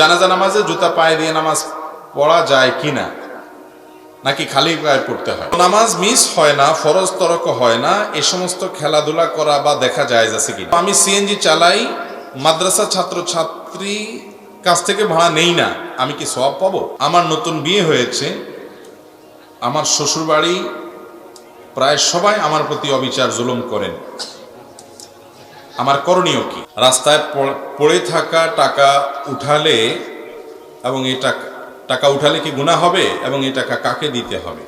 জানাজা নামাজে জুতা পায়ে দিয়ে নামাজ পড়া যায় কিনা? নাকি খালি গায়ে পড়তে হয়? নামাজ মিস হয় না, ফরজ তরক হয় না, এ সমস্ত খেলাধুলা করা বা দেখা যায় আছে কি আমি সিএনজি চালাই, মাদ্রাসা ছাত্র ছাত্রী কাছ থেকে ভাড়া নেই না, আমি কি সব পাবো? আমার নতুন বিয়ে হয়েছে, আমার শ্বশুরবাড়ি, প্রায় সবাই আমার প্রতি অবিচার, জুলুম করেন। আমার করণীয় কি? রাস্তায় পড়ে থাকা টাকা উঠালে এবং এই টাকা টাকা উঠালে কি গুণা হবে এবং এই টাকা কাকে দিতে হবে?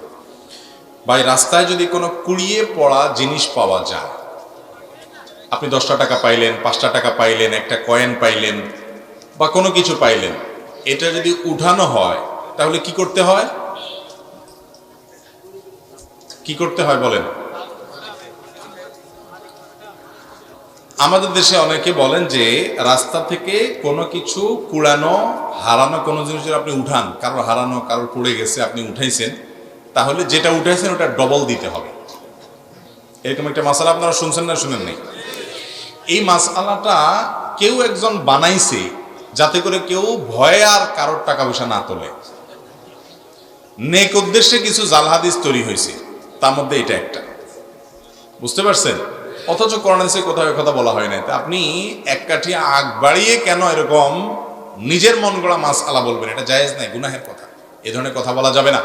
বা রাস্তায় যদি কোনো কুড়িয়ে পড়া জিনিস পাওয়া যায়, আপনি দশটা টাকা পাইলেন, পাঁচটা টাকা পাইলেন, একটা কয়েন পাইলেন বা কোনো কিছু পাইলেন, এটা যদি উঠানো হয়, তাহলে কি করতে হয়? কি করতে হয় বলেন? আমাদের দেশে অনেকে বলেন যে রাস্তা থেকে কোনো কিছু কুড়ানো, হারানো কোনো জিনিস আপনি উঠান, কারোর হারানো, কারোর পড়ে গেছে, আপনি উঠাইছেন, তাহলে যেটা উঠাইছেন ওটা ডবল দিতে হবে। এরকম একটা মাসালা আপনারা শুনছেন না শুনেন নাই? এই মাসালাটা কেউ একজন বানাইছে যাতে করে কেউ ভয়ে আর কারোর টাকা পয়সা না তোলে। নেক উদ্দেশ্যে কিছু জাল হাদিস তৈরি হয়েছে, তার মধ্যে এটা একটা। বুঝতে পারছেন? অথচ করোনাসে কোথাও কথা বলা হয় নাই। তা আপনি এক কাঠি আগ বাড়িয়ে কেন এরকম নিজের মন গড়া মাছ আলা বলবেন? এটা জায়েজ নাই, গুনাহের কথা। এ ধরনের কথা বলা যাবে না।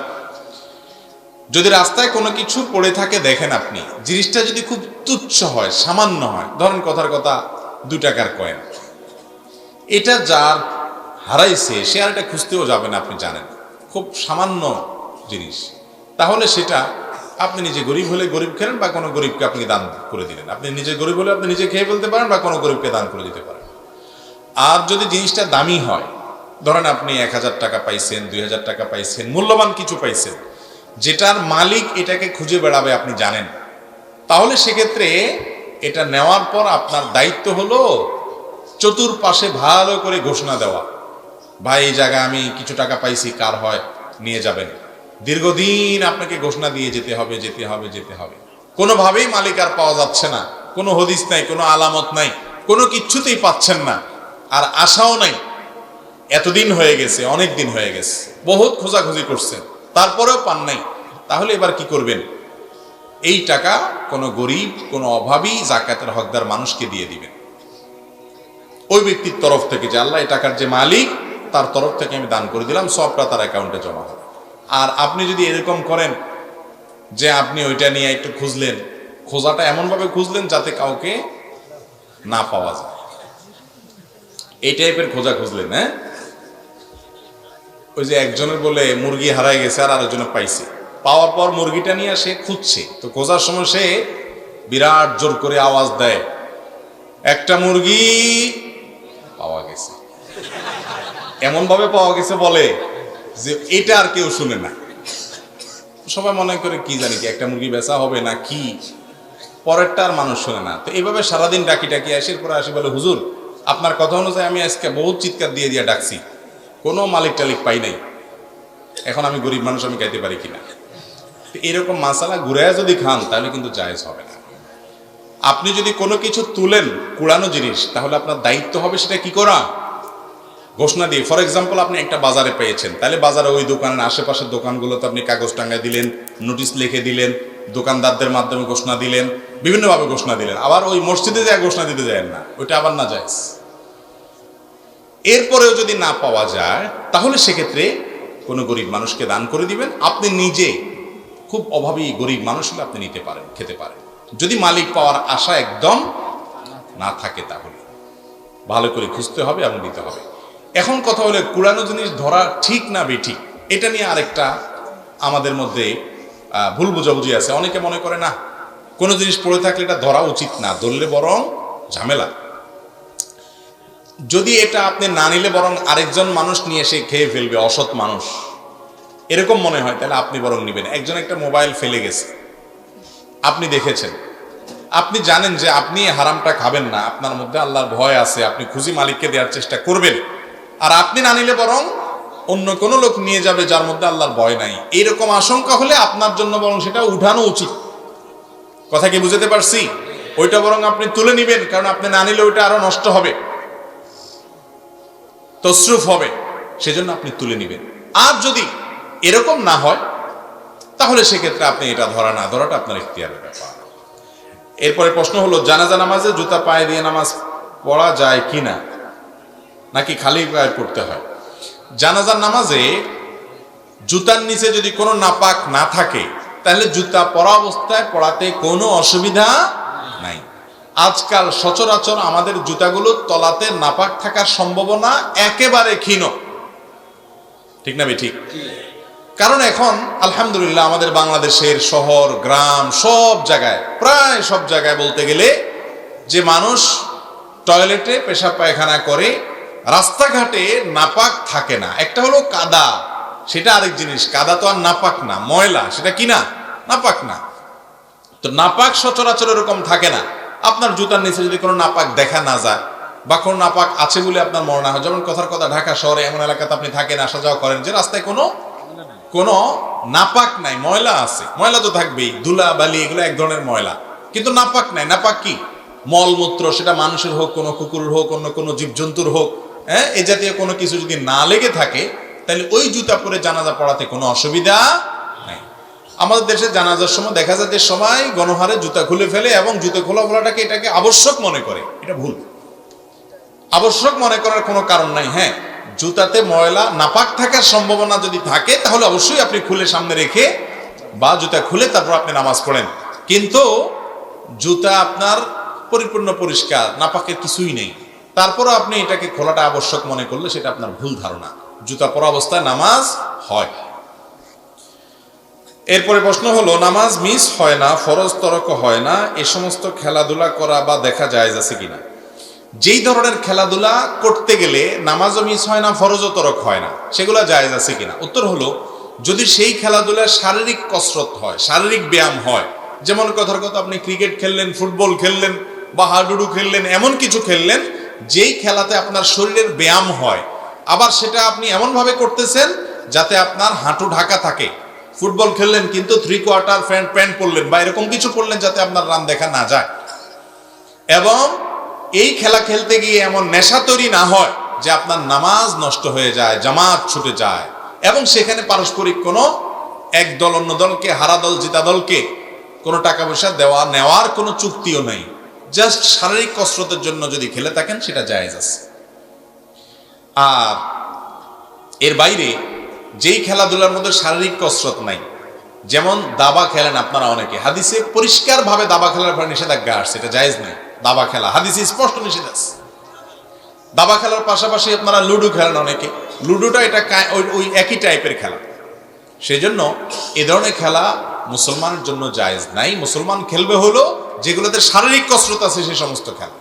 যদি রাস্তায় কোনো কিছু পড়ে থাকে দেখেন আপনি, জিনিসটা যদি খুব তুচ্ছ হয়, সামান্য হয়, ধরেন কথার কথা দু টাকার কয়েন। এটা যার হারাইছে, সে আর এটা খুঁজতেও যাবে না, আপনি জানেন। খুব সামান্য জিনিস। তাহলে সেটা আপনি নিজে গরিব হলে গরিব খেলেন বা কোনো গরিবকে আপনি দান করে দিলেন। আপনি নিজে গরিব হলে আপনি নিজে খেয়ে ফেলতে পারেন বা কোনো গরিবকে দান করে দিতে পারেন। আর যদি জিনিসটা দামি হয়, ধরেন আপনি এক হাজার টাকা পাইছেন, দুই হাজার টাকা পাইছেন, মূল্যবান কিছু পাইছেন, যেটার মালিক এটাকে খুঁজে বেড়াবে আপনি জানেন। তাহলে সেক্ষেত্রে এটা নেওয়ার পর আপনার দায়িত্ব হলো চতুর্পাশে ভালো করে ঘোষণা দেওয়া। ভাই, এই জায়গায় আমি কিছু টাকা পাইছি, কার হয়? নিয়ে যাবেন। দীর্ঘদিন আপনাকে ঘোষণা দিয়ে যেতে হবে যেতে হবে যেতে হবে। কোনোভাবেই মালিক আর পাওয়া যাচ্ছে না। কোনো হদিস নাই, কোনো আলামত নাই, কোনো কিচ্ছুতেই পাচ্ছেন না। আর আশাও নাই। এতদিন হয়ে গেছে, অনেক দিন হয়ে গেছে। বহুত খোঁজাখুঁজি করছেন। তারপরেও পান নাই। তাহলে এবার কি করবেন? এই টাকা কোনো গরিব, কোনো অভাবী জাকাতের হকদার মানুষকে দিয়ে দিবেন। ওই ব্যক্তির তরফ থেকে যে আল্লাহ এই টাকার যে মালিক, তার তরফ থেকে আমি দান করে দিলাম, সবটা তার অ্যাকাউন্টে জমা হবে। আর আপনি যদি এরকম করেন যে আপনি ওইটা নিয়ে একটু খুঁজলেন, খোঁজাটা এমনভাবে খুঁজলেন যাতে কাউকে না পাওয়া যায়। এই টাইপের খোঁজা খুঁজলেন হ্যাঁ? ওই যে একজনের বলে, মুরগি হারাই গেছে আর আরেকজনে পাইছে। পাওয়ার পর মুরগিটা নিয়ে সে খুঁজছে। তো খোঁজার সময় সে বিরাট জোর করে আওয়াজ দেয়, একটা মুরগি পাওয়া গেছে। এমন ভাবে পাওয়া গেছে বলে যে এটা আর কেউ শুনে না। সবাই মনে করে, কি জানি কি, একটা মুরগি বেচা হবে না কি? পরেরটা আর মানুষ শোনে না। তো এইভাবে সারাদিন ডাকি ডাকি আসির পরে আসি বলে, হুজুর, আপনার কথা অনুযায়ী আমি আজকে বহুত চিৎকার দিয়ে দিয়ে ডাকছি। কোনো মালিক টালিক পাই নাই। এখন আমি গরিব মানুষ, আমি খাইতে পারি কিনা? এরকম মাসালা ঘুরে যদি খান, তাহলে কিন্তু জায়েজ হবে না। আপনি যদি কোনো কিছু তুলেন, কুড়ানো জিনিস, তাহলে আপনার দায়িত্ব হবে সেটা কি করা? ঘোষণা দিয়ে ফর এক্সাম্পল আপনি একটা বাজারে পেয়েছেন। তাহলে বাজারে ওই দোকানের আশেপাশের দোকানগুলোতে আপনি কাগজ টাঙ্গায় দিলেন নোটিশ লিখে দিলেন, দোকানদারদের মাধ্যমে ঘোষণা দিলেন, বিভিন্নভাবে ঘোষণা দিলেন। আবার ওই মসজিদে যায়, ঘোষণা দিতে যায় না। ওইটা আবার না যায়। এরপরেও যদি না পাওয়া যায়, তাহলে সেক্ষেত্রে কোনো গরিব মানুষকে দান করে দিবেন। আপনি নিজে খুব অভাবী গরিব মানুষ হলে আপনি নিতে পারেন, খেতে পারেন। যদি মালিক পাওয়ার আশা একদম না থাকে তাহলে। ভালো করে খুঁজতে হবে এবং দিতে হবে। এখন কথা হলে কুড়ানো জিনিস ধরা ঠিক না বেঠিক, এটা নিয়ে আরেকটা আমাদের মধ্যে ভুল বোঝাবুঝি আছে। অনেকে মনে করে, না, কোনো জিনিস পড়ে থাকলে এটা ধরা উচিত না, ধরলে বরং ঝামেলা। যদি এটা আপনি না নিলে বরং আরেকজন মানুষ নিয়ে এসে খেয়ে ফেলবে, অসৎ মানুষ, এরকম মনে হয়, তাহলে আপনি বরং নেবেন। একজন একটা মোবাইল ফেলে গেছে, আপনি দেখেছেন, আপনি জানেন যে আপনি হারামটা খাবেন না, আপনার মধ্যে আল্লাহর ভয় আছে, আপনি খুশি মালিককে দেওয়ার চেষ্টা করবেন আর আপনি না নিলে বরং অন্য কোনো লোক নিয়ে যাবে যার মধ্যে আল্লাহর ভয় নাই। এরকম আশঙ্কা হলে আপনার জন্য বরং সেটা উঠানো উচিত। কথা কি বুঝতে পারছি? ওইটা বরং আপনি তুলে নিবেন, কারণ আপনি না নিলে ওইটা আরও নষ্ট হবে। তসরুফ হবে, সেজন্য আপনি তুলে নেবেন। আর যদি এরকম না হয়, তাহলে সেক্ষেত্রে আপনি এটা ধরা না, ধরাটা আপনার ইখতিয়ারের ব্যাপার। এরপরে প্রশ্ন হলো, জানাজা নামাজে জুতা পায়ে দিয়ে নামাজ পড়া যায় কিনা? নাকি খালি পায়ে পড়তে হয়? জানাজার নামাজে জুতার নিচে যদি কোনো নাপাক না থাকে, তাহলে জুতা পরা অবস্থায় পড়াতে কোনো অসুবিধা নাই। আজকাল সচরাচর আমাদের জুতাগুলো তলাতে নাপাক থাকার সম্ভাবনা একেবারে ক্ষীণ। ঠিক না ঠিক কারণ এখন আলহামদুলিল্লাহ আমাদের বাংলাদেশের শহর, গ্রাম সব জায়গায়, প্রায় সব জায়গায় বলতে গেলে যে মানুষ টয়লেটে পেশাব পায়খানা করে রাস্তাঘাটে নাপাক থাকে না। একটা হলো কাদা, সেটা আরেক জিনিস। কাদা তো আর নাপাক না, ময়লা, সেটা কি না? নাপাক না। তো নাপাক সচরাচর এরকম থাকে না। আপনার জুতার নিচে যদি কোনো নাপাক দেখা না যায়, বা কোনো নাপাক আছে বলে আপনার মনে হয়, যেমন কথার কথা, ঢাকা শহরে এমন এলাকাতে আপনি থাকেন, আসা যাওয়া করেন, যে রাস্তায় কোনো কোনো নাপাক নাই, ময়লা আছে। ময়লা তো থাকবেই, ধুলা, বালি, এগুলো এক ধরনের ময়লা। কিন্তু নাপাক নাই। নাপাক কি? মলমূত্র, সেটা মানুষের হোক, কোনো কুকুরের হোক, অন্য কোনো জীবজন্তুর হোক হ্যাঁ এ জাতীয় কোনো কিছু যদি না লেগে থাকে, তাহলে ওই জুতা পরে জানাজা পড়াতে কোনো অসুবিধা নাই। আমাদের দেশে জানাজার সময় দেখা যায় যে সবাই গণহারে জুতা খুলে ফেলে এবং জুতা খোলা ফোলাটাকে এটাকে আবশ্যক মনে করে। এটা ভুল। আবশ্যক মনে করার কোনো কারণ নাই হ্যাঁ। জুতাতে ময়লা নাপাক থাকার সম্ভাবনা যদি থাকে, তাহলে অবশ্যই আপনি খুলে সামনে রেখে বা জুতা খুলে তারপর আপনি নামাজ পড়েন। কিন্তু জুতা আপনার পরিপূর্ণ পরিষ্কার, নাপাকের কিছুই নেই। তারপরও আপনি এটাকে খোলাটা আবশ্যক মনে করলে সেটা আপনার ভুল ধারণা। জুতা পরা অবস্থায় নামাজ হয়। এরপরে প্রশ্ন হলো, নামাজ মিস হয় না, ফরজ তরক হয় না, এ সমস্ত খেলাধুলা করা বা দেখা যায় আছে কিনা? যেই ধরনের খেলাধুলা করতে গেলে নামাজও মিস হয় না, ফরজও তরক হয় না, সেগুলো জায়েজ আছে কিনা? উত্তর হলো, যদি সেই খেলাধুলায় শারীরিক কসরত হয়, শারীরিক ব্যায়াম হয়, যেমন কথার কথা আপনি ক্রিকেট খেললেন, ফুটবল খেললেন বা হাডুডু খেললেন, এমন কিছু খেললেন যেই খেলাতে আপনার শরীরের ব্যায়াম হয়, আবার সেটা আপনি এমনভাবে করতেছেন যাতে আপনার হাঁটু ঢাকা থাকে। ফুটবল খেললেন কিন্তু থ্রি কোয়ার্টার প্যান্ট প্যান্ট পরলেন বা এরকম কিছু পরলেন যাতে আপনার রান দেখা না যায়। এবং এই খেলা খেলতে গিয়ে এমন নেশা তৈরি না হয় যে আপনার নামাজ নষ্ট হয়ে যায়, জামাত ছুটে যায়। এবং সেখানে পারস্পরিক কোনো এক দল অন্য দলকে, হারা দল, জিতা দলকে কোনো টাকা পয়সা দেওয়া, নেওয়ার কোনো চুক্তিও নেই। জাস্ট শারীরিক কসরতের জন্য যদি খেলে থাকেন, সেটা জায়েজ আছে। আর এর বাইরে যেই খেলাধুলার মধ্যে শারীরিক কসরত নাই, যেমন দাবা খেলেন আপনারা অনেকে, হাদিসে পরিষ্কারভাবে দাবা খেলার পরে নিষেধাজ্ঞা আসছে, এটা জায়েজ নাই, দাবা খেলা। হাদিসে স্পষ্ট নিষেধ আছে। দাবা খেলার পাশাপাশি আপনারা লুডো খেলেন অনেকে, লুডোটা এটা ওই- একই টাইপের খেলা। সেই জন্য এ ধরনের খেলা মুসলমানের জন্য জায়েজ নাই। মুসলমান খেলবে হলো যেগুলোতে শারীরিক কসরত আছে সেই সমস্ত খেলা।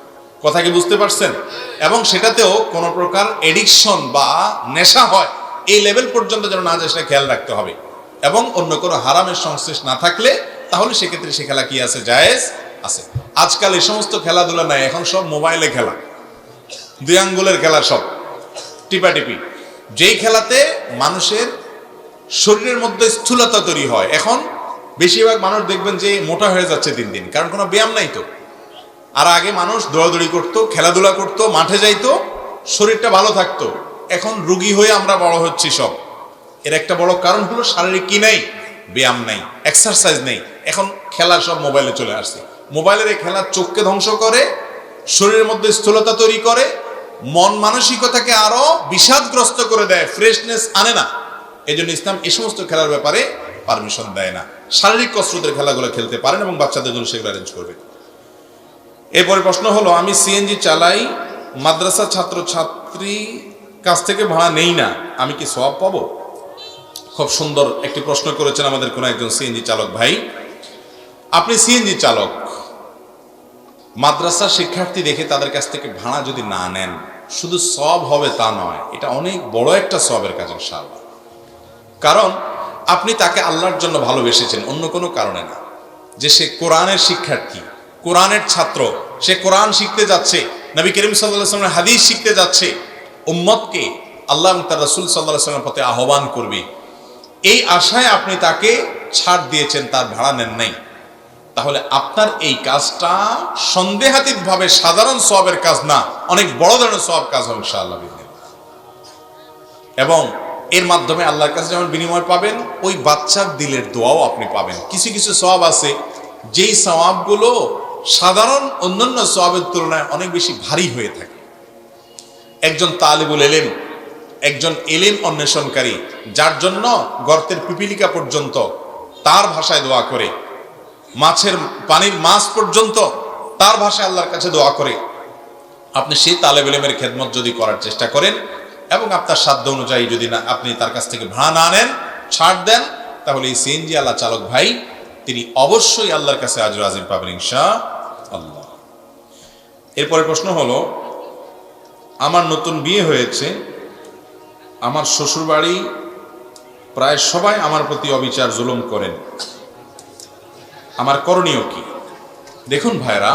কথা কি বুঝতে পারছেন? এবং সেটাতেও কোনো প্রকার এডিকশন বা নেশা হয়, এই লেভেল পর্যন্ত যেন না যায়, সেটা খেয়াল রাখতে হবে। এবং অন্য কোনো হারামের সংশ্লেষ না থাকলে, তাহলে সেক্ষেত্রে সে খেলা কি আছে? জায়েজ আছে। আজকাল এই সমস্ত খেলাধুলা নাই, এখন সব মোবাইলে খেলা। দুই আঙ্গুলের খেলা সব। টিপাটিপি যেই খেলাতে মানুষের শরীরের মধ্যে স্থূলতা তৈরি হয়, এখন বেশিরভাগ মানুষ দেখবেন যে মোটা হয়ে যাচ্ছে দিন দিন, কারণ কোনো ব্যায়াম নাই তো। আর আগে মানুষ দৌড়াদৌড়ি করতো, খেলাধুলা করতো, মাঠে যাইতো, শরীরটা ভালো থাকতো। এখন রুগী হয়ে আমরা বড় হচ্ছি সব। এর একটা বড় কারণ হলো শারীরিক কি নাই? ব্যায়াম নাই এক্সারসাইজ নেই। এখন খেলা সব মোবাইলে চলে আসছে। মোবাইলের এই খেলা চোখকে ধ্বংস করে, শরীরের মধ্যে স্থূলতা তৈরি করে, মন মানসিকতাকে আরও বিষাদগ্রস্ত করে দেয় ফ্রেশনেস আনে না। এই জন্য ইসলাম এই সমস্ত খেলার ব্যাপারে পারমিশন দেয় না। শারীরিক কসরতের খেলাগুলো খেলতে পারেন এবং বাচ্চাদের জন্য সেগুলো অ্যারেঞ্জ করবে এরপরে প্রশ্ন হলো, আমি সিএনজি চালাই, মাদ্রাসা ছাত্র ছাত্রী কাছ থেকে ভাড়া নেই না, আমি কি সব পাবো? খুব সুন্দর একটি প্রশ্ন করেছেন আমাদের কোনো একজন সিএনজি চালক ভাই। আপনি সিএনজি চালক, মাদ্রাসা শিক্ষার্থী দেখে তাদের কাছ থেকে ভাড়া যদি না নেন, শুধু সব হবে তা নয়, এটা অনেক বড় একটা সবের কাজ ইনশাআল্লাহ। কারণ আপনি তাকে আল্লাহর জন্য ভালোবেসেছেন, অন্য কোনো কারণে না। যে সে কোরআনের শিক্ষার্থী, কোরআনের ছাত্র, সে কোরআন শিখতে যাচ্ছে, নবী করিম সাল্লাহ সাল্লামের হাদিস শিখতে যাচ্ছে, উম্মতকে আল্লাহ তার রসুল সাল্লাহ সাল্লামের পথে আহ্বান করবে। এই আশায় আপনি তাকে ছাড় দিয়েছেন, তার ভাড়া নেন নাই। তাহলে আপনার এই কাজটা সন্দেহাতীত ভাবে সাধারণ সবের কাজ না, অনেক বড় ধরনের সব কাজ হবে ইনশাআল্লাহ। এবং এর মাধ্যমে আল্লাহর কাছে যেমন বিনিময় পাবেন, ওই বাচ্চার দিলের দোয়াও আপনি পাবেন। কিছু কিছু সওয়াব আছে, যেই সওয়াবগুলো সাধারণ অন্যান্য সওয়াবের তুলনায় অনেক বেশি ভারী হয়ে থাকে। একজন তালিবুল এলেম, একজন এলেম অন্বেষণকারী, যার জন্য গর্তের পিপিলিকা পর্যন্ত তার ভাষায় দোয়া করে, মাছের পানির মাছ পর্যন্ত তার ভাষায় আল্লাহর কাছে দোয়া করে। আপনি সেই তালেব এলেমের খেদমত যদি করার চেষ্টা করেন এবং আপনার সাধ্য অনুযায়ী যদি না আপনি তার কাছ থেকে ভাড়া না নেন, ছাড় দেন, তাহলে এই সিএনজি আল্লাহ চালক ভাই, তিনি অবশ্যই আল্লাহর কাছে আজর আজিম পাবেন ইনশা আল্লাহ এরপরে প্রশ্ন হলো, আমার নতুন বিয়ে হয়েছে, আমার শ্বশুরবাড়ি প্রায় সবাই আমার প্রতি অবিচার, জুলুম করেন। আমার করণীয় কি? দেখুন ভাইরা,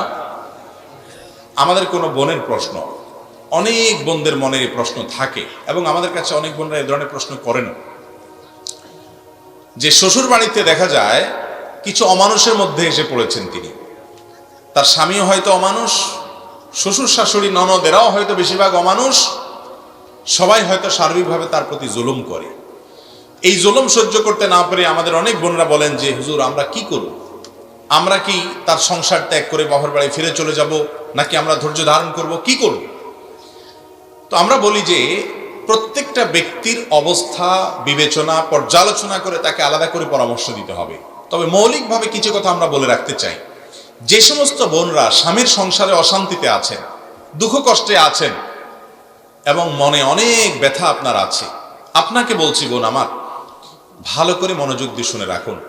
আমাদের কোনো বোনের প্রশ্ন। অনেক বোনদের মনে এই প্রশ্ন থাকে এবং আমাদের কাছে অনেক বোনরা এই ধরনের প্রশ্ন করেন। যে শ্বশুর বাড়িতে দেখা যায়, কিছু অমানুষের মধ্যে এসে পড়েছেন তিনি। তার স্বামীও হয়তো অমানুষ, শ্বশুর শাশুড়ি ননদেরাও হয়তো বেশিরভাগ অমানুষ, সবাই হয়তো সার্বিকভাবে তার প্রতি জুলুম করে। এই জুলুম সহ্য করতে না পেরে আমাদের অনেক বোনরা বলেন যে, হুজুর, আমরা কি করব? আমরা কি তার সংসার ত্যাগ করে বাবার বাড়ি ফিরে চলে যাব? নাকি আমরা ধৈর্য ধারণ করব? কি করব? তো আমরা বলি যে প্রত্যেকটা ব্যক্তির অবস্থা, বিবেচনা, পর্যালোচনা করে তাকে আলাদা করে পরামর্শ দিতে হবে। তবে মৌলিকভাবে কিছু কথা আমরা বলে রাখতে চাই। যে সমস্ত বোনরা স্বামীর সংসারে অশান্তিতে আছেন, দুঃখ কষ্টে আছেন, এবং মনে অনেক ব্যথা আপনার আছে, আপনাকে বলছি বোন আমার, ভালো করে মনোযোগ দিয়ে শুনে রাখুন।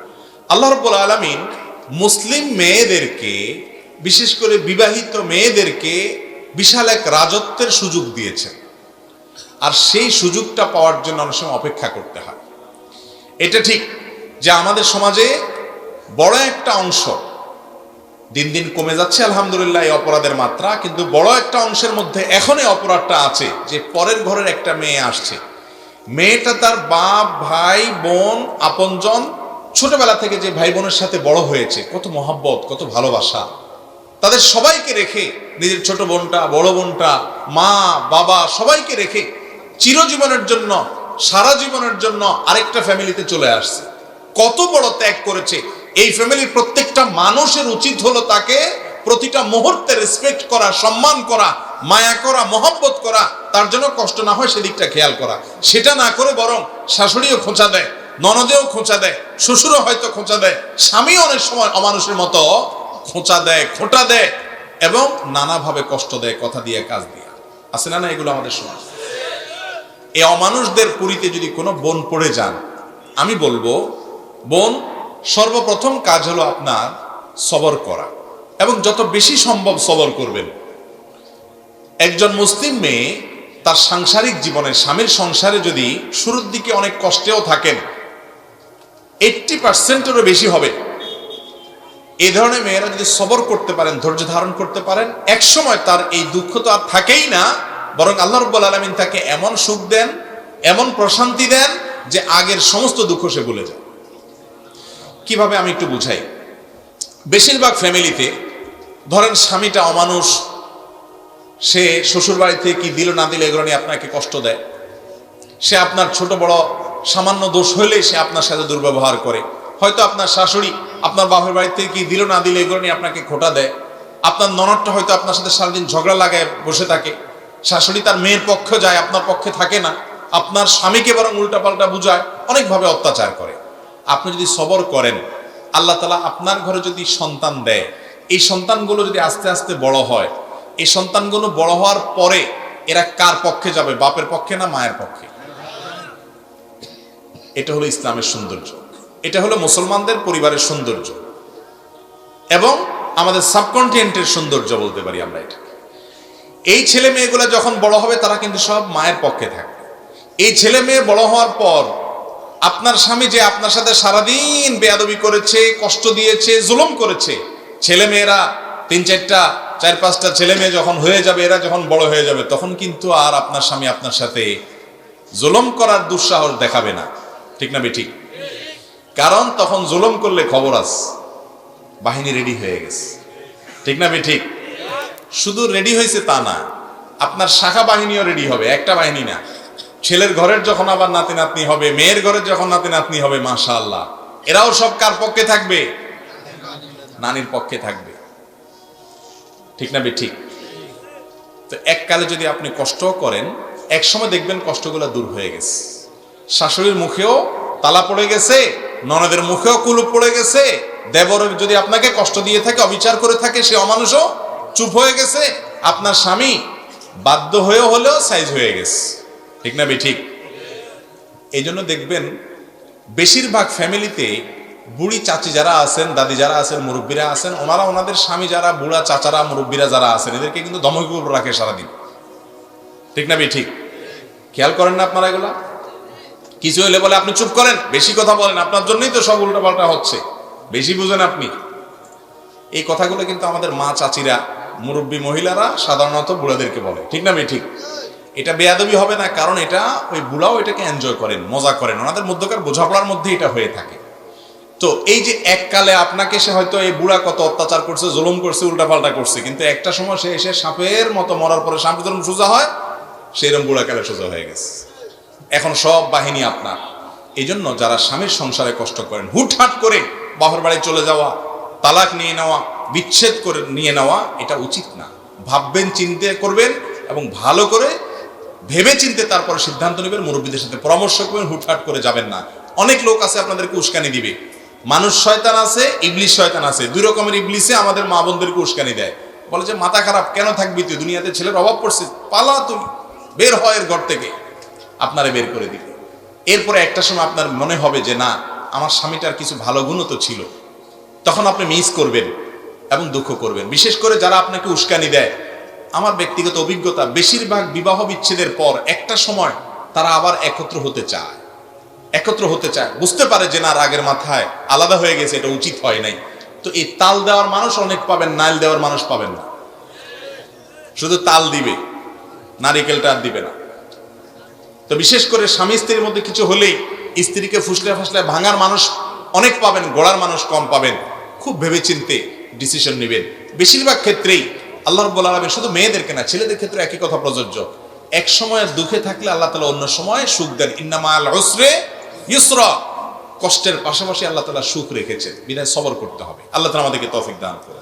আল্লাহ রব্বুল আলমিন মুসলিম মেয়েদেরকে, বিশেষ করে বিবাহিত মেয়েদেরকে বিশাল এক রাজত্বের সুযোগ দিয়েছেন আর সেই সুযোগটা পাওয়ার জন্য অনেক সময় অপেক্ষা করতে হয়। এটা ঠিক যে আমাদের সমাজে বড় একটা অংশ দিন দিন কমে যাচ্ছে, আলহামদুলিল্লাহ, এই অপরাধের মাত্রা। কিন্তু বড় একটা অংশের মধ্যে এখনই অপরাধটা আছে যে পরের ঘরের একটা মেয়ে আসছে। মেয়েটা তার বাপ, ভাই, বোন, আপনজন ছোটবেলা থেকে যে ভাই বোনের সাথে বড় হয়েছে, কত মহাব্বত, কত ভালোবাসা। তাদের সবাইকে রেখে, নিজের ছোট বোনটা, বড় বোনটা, মা, বাবা, সবাইকে রেখে চিরজীবনের জন্য, সারা জীবনের জন্য আরেকটা ফ্যামিলিতে চলে আসছে। কত বড় ত্যাগ করেছে। এই ফ্যামিলির প্রত্যেকটা মানুষের উচিত হলো তাকে প্রতিটা মুহূর্তে রেসপেক্ট করা, সম্মান করা, মায়া করা, মহব্বত করা, তার জন্য কষ্ট না হয় সেদিকটা খেয়াল করা। সেটা না করে বরং শাশুড়িও খোঁচা দেয়, ননদেও খোঁচা দেয়, শ্বশুরও হয়তো খোঁচা দেয় স্বামী অনেক সময় অমানুষের মতো খোঁচা দেয়, খোঁটা দেয় এবং নানাভাবে কষ্ট দেয় কথা দিয়ে, কাজ দিয়ে। আছে না না এগুলো আমাদের সমাজ? এই অমানুষদের পুরীতে যদি কোনো বোন পড়ে যান, আমি বলব, বোন, সর্বপ্রথম কাজ হলো আপনার সবর করা এবং যত বেশি সম্ভব সবর করবেন। একজন মুসলিম মেয়ে তার সাংসারিক জীবনে, স্বামীর সংসারে যদি শুরুর দিকে অনেক কষ্টেও থাকেন এইটটি পার্সেন্টেরও বেশি হবে। এই ধরনের মেয়েরা যদি সবর করতে পারেন, ধৈর্য ধারণ করতে পারেন, একসময় তার এই দুঃখ তো আর থাকেই না, বরং আল্লাহ রব্বুল আলমিন তাকে এমন সুখ দেন, এমন প্রশান্তি দেন যে আগের সমস্ত দুঃখ সে ভুলে যায়। কীভাবে আমি একটু বুঝাই? বেশিরভাগ ফ্যামিলিতে ধরেন স্বামীটা অমানুষ, সে শ্বশুর বাড়িতে কি দিল না দিল এগুলো নিয়ে আপনাকে কষ্ট দেয়। সে আপনার ছোট বড় সামান্য দোষ হইলেই সে আপনার সাথে দুর্ব্যবহার করে। হয়তো আপনার শাশুড়ি আপনার বাপের বাড়িতে কি দিল না দিল এগুলো নিয়ে আপনাকে খোটা দেয়? আপনার ননদটা হয়তো আপনার সাথে সারাদিন ঝগড়া লাগায় বসে থাকে। শাশুড়ি তার মেয়ের পক্ষে যায়, আপনার পক্ষে থাকে না। আপনার স্বামীকে বরং উল্টাপাল্টা বুঝায়, অনেকভাবে অত্যাচার করে। আপনি যদি সবর করেন, আল্লাহ তালা আপনার ঘরে যদি সন্তান দেয়, এই সন্তানগুলো যদি আস্তে আস্তে বড় হয়, এই সন্তানগুলো বড় হওয়ার পরে এরা কার পক্ষে যাবে, বাপের পক্ষে না মায়ের পক্ষে? এটা হলো ইসলামের সৌন্দর্য। এটা হলো মুসলমানদের পরিবারের সৌন্দর্য। এবং আমাদের সাবকন্টিনেন্টের সৌন্দর্য বলতে পারি আমরা এটা এই ছেলে মেয়েগুলো যখন বড় হবে, তারা কিন্তু সব মায়ের পক্ষে থাকবে। এই ছেলে মেয়ে বড় হওয়ার পর, আপনার স্বামী যে আপনার সাথে সারাদিন বেয়াদবি করেছে, কষ্ট দিয়েছে, জুলুম করেছে, ছেলে মেয়েরা তিন চারটা, চার পাঁচটা ছেলে মেয়ে যখন হয়ে যাবে, এরা যখন বড় হয়ে যাবে, তখন কিন্তু আর আপনার স্বামী আপনার সাথে জুলুম করার দুঃসাহস দেখাবে না। ঠিক না ঠিক? কারণ তখন জুলুম করলে খবর আস বাহিনী রেডি হয়ে গেছে। ঠিক না ঠিক শুধু রেডি হয়েছে তা না, আপনার শাখা বাহিনীও রেডি হবে, একটা বাহিনী না। ছেলের ঘরের যখন আবার নাতি নাতনি হবে, মেয়ের ঘরের যখন নাতি নাতনি হবে মাশা আল্লাহ এরাও সব কার পক্ষে থাকবে? নানির পক্ষে থাকবে। ঠিক না ঠিক তো এককালে যদি আপনি কষ্ট করেন এক সময় দেখবেন কষ্টগুলো দূর হয়ে গেছে। শাশুড়ির মুখেও তালা পড়ে গেছে ননদের মুখেও কুলুপ পড়ে গেছে। দেবরের যদি আপনাকে কষ্ট দিয়ে থাকে, অবিচার করে থাকে, সে অমানুষও চুপ হয়ে গেছে। আপনার স্বামী বাধ্য হয়েও হলেও সাইজ হয়ে গেছে। ঠিক না ঠিক? এই জন্য দেখবেন, বেশিরভাগ ফ্যামিলিতে বুড়ি চাচি যারা আছেন, দাদি যারা আছেন, মুরব্বীরা আছেন, ওনারা ওনাদের স্বামী যারা, বুড়া চাচারা, মুরব্বীরা যারা আছেন, এদেরকে কিন্তু দমক রাখে সারাদিন। ঠিক না ঠিক? খেয়াল করেন না আপনারা এগুলা? কিছু হলে বলে, আপনি চুপ করেন, বেশি কথা বলেন, আপনার জন্যই তো সব উল্টাপাল্টা হচ্ছে। বেশি বুঝেন আপনি। এই কথাগুলো কিন্তু আমাদের মা চাচিরা, মুরব্বী মহিলারা সাধারণত বুড়াদেরকে বলে। ঠিক না বে ঠিক। এটা বেয়াদবি হবে না, কারণ এটা ওই বুড়াও এটাকে এনজয় করেন, মজা করেন। ওনাদের মধ্যকার বোঝাপড়ার মধ্যে এটা হয়ে থাকে। তো এই যে এককালে আপনাকে সে হয়তো এই বুড়া কত অত্যাচার করছে, জুলুম করছে, উল্টাপাল্টা করছে, কিন্তু একটা সময় সে এসে সাপের মতো মরার পরে সাপ যেরকম সোজা হয় সেরকম বুড়া কালে সোজা হয়ে গেছে। এখন সব বাহিনী আপনার। এই জন্য যারা স্বামীর সংসারে কষ্ট করেন, হুটহাট করে বাপের বাড়ি চলে যাওয়া, তালাক নিয়ে নেওয়া, বিচ্ছেদ করে নিয়ে নেওয়া, এটা উচিত না। ভাববেন, চিন্তা করবেন এবং ভালো করে ভেবে চিনতে তারপরে সিদ্ধান্ত নেবেন, মুরব্বীদের সাথে পরামর্শ করবেন, হুটহাট করে যাবেন না। অনেক লোক আছে আপনাদেরকে উস্কানি দিবে। মানুষ শয়তান আছে, ইবলিশ শয়তান আছে। দুই রকমের ইবলিসে আমাদের মা বোনদেরকে উস্কানি দেয়। বলে যে, মাথা খারাপ, কেন থাকবি তুই? দুনিয়াতে ছেলের অভাব পড়ছে, পালা তুমি বের হয় এর ঘর থেকে। আপনারে বের করে দিবে এরপরে একটা সময় আপনার মনে হবে যে, না, আমার স্বামীটার কিছু ভালো গুণও তো ছিল। তখন আপনি মিস করবেন এবং দুঃখ করবেন। বিশেষ করে যারা আপনাকে উস্কানি দেয়। আমার ব্যক্তিগত অভিজ্ঞতা, বেশিরভাগ বিবাহ বিচ্ছেদের পর একটা সময় তারা আবার একত্র হতে চায়। একত্র হতে চায়। বুঝতে পারে যে, না, রাগের মাথায় আলাদা হয়ে গেছে, এটা উচিত হয় নাই। তো এই তাল দেওয়ার মানুষ অনেক পাবেন, নাইল দেওয়ার মানুষ পাবেন না। শুধু তাল দিবে, নারিকেলটা আর দিবে না। তো বিশেষ করে স্বামী স্ত্রীর মধ্যে কিছু হলেই স্ত্রীকে ফুসলে ফাসলে ভাঙার মানুষ অনেক পাবেন, গোড়ার মানুষ কম পাবেন। খুব ভেবে চিনতে ডিসিশন নেবেন। বেশিরভাগ ক্ষেত্রেই আল্লাহ রব্বুল আলমী শুধু মেয়েদেরকে না, ছেলেদের ক্ষেত্রে একই কথা প্রযোজ্য। এক সময় দুঃখে থাকলে আল্লাহ তালা অন্য সময় সুখ দেন। ইন্নামা আল হসরে ইউসরা। কষ্টের পাশাপাশি আল্লাহ তালা সুখ রেখেছেন। বিনায় সবর করতে হবে। আল্লাহ তালা আমাদেরকে তৌফিক দান করে